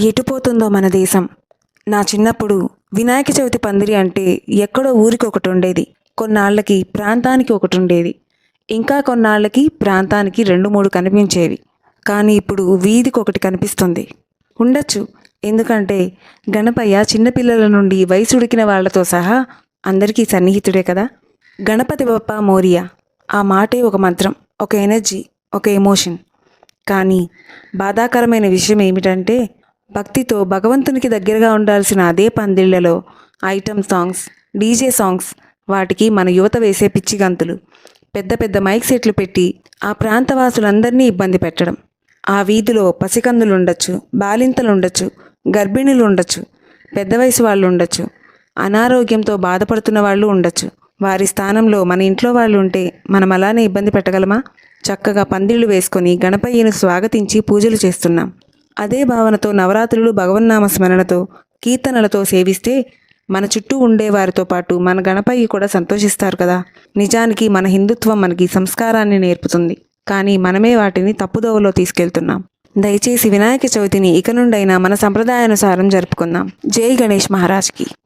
ఎటుపోతుందో మన దేశం. నా చిన్నప్పుడు వినాయక చవితి పందిరి అంటే ఎక్కడో ఊరికి ఒకటి ఉండేది కొన్నాళ్ళకి ప్రాంతానికి ఒకటి ఉండేది ఇంకా కొన్నాళ్ళకి ప్రాంతానికి రెండు మూడు కనిపించేవి. కానీ ఇప్పుడు వీధికి ఒకటి కనిపిస్తుంది. ఉండొచ్చు. ఎందుకంటే గణపయ్య చిన్నపిల్లల నుండి వయసు ఉడికిన వాళ్ళతో సహా అందరికీ సన్నిహితుడే కదా. గణపతి బప్ప మోరియా. ఆ మాటే ఒక మంత్రం ఒక ఎనర్జీ ఒక ఎమోషన్. కానీ బాధాకరమైన విషయం ఏమిటంటే భక్తితో భగవంతునికి దగ్గరగా ఉండాల్సిన అదే పందిళ్ళలో ఐటమ్ సాంగ్స్ డీజే సాంగ్స్ వాటికి మన యువత వేసే పిచ్చి గంతులు. పెద్ద పెద్ద మైక్ సెట్లు పెట్టి ఆ ప్రాంతవాసులందరినీ ఇబ్బంది పెట్టడం. ఆ వీధిలో పసికందులు ఉండొచ్చు బాలింతలు ఉండొచ్చు గర్భిణులు ఉండొచ్చు పెద్ద వయసు వాళ్ళు ఉండొచ్చు అనారోగ్యంతో బాధపడుతున్న వాళ్ళు ఉండొచ్చు. వారి స్థానంలో మన ఇంట్లో వాళ్ళు ఉంటే మనం అలానే ఇబ్బంది పెట్టగలమా? చక్కగా పందిళ్ళు వేసుకొని గణపయ్యను స్వాగతించి పూజలు చేస్తున్నాం. అదే భావనతో నవరాత్రులు భగవన్నామ స్మరణతో కీర్తనలతో సేవిస్తే మన చుట్టూ ఉండే వారితో పాటు మన గణపయ్య కూడా సంతోషిస్తారు కదా. నిజానికి మన హిందుత్వం మనకి సంస్కారాన్ని నేర్పుతుంది. కానీ మనమే వాటిని తప్పుదోవలో తీసుకెళ్తున్నాం. దయచేసి వినాయక చవితిని ఇక నుండైనా మన సంప్రదాయానుసారం జరుపుకుందాం. జై గణేష్ మహారాజ్కి.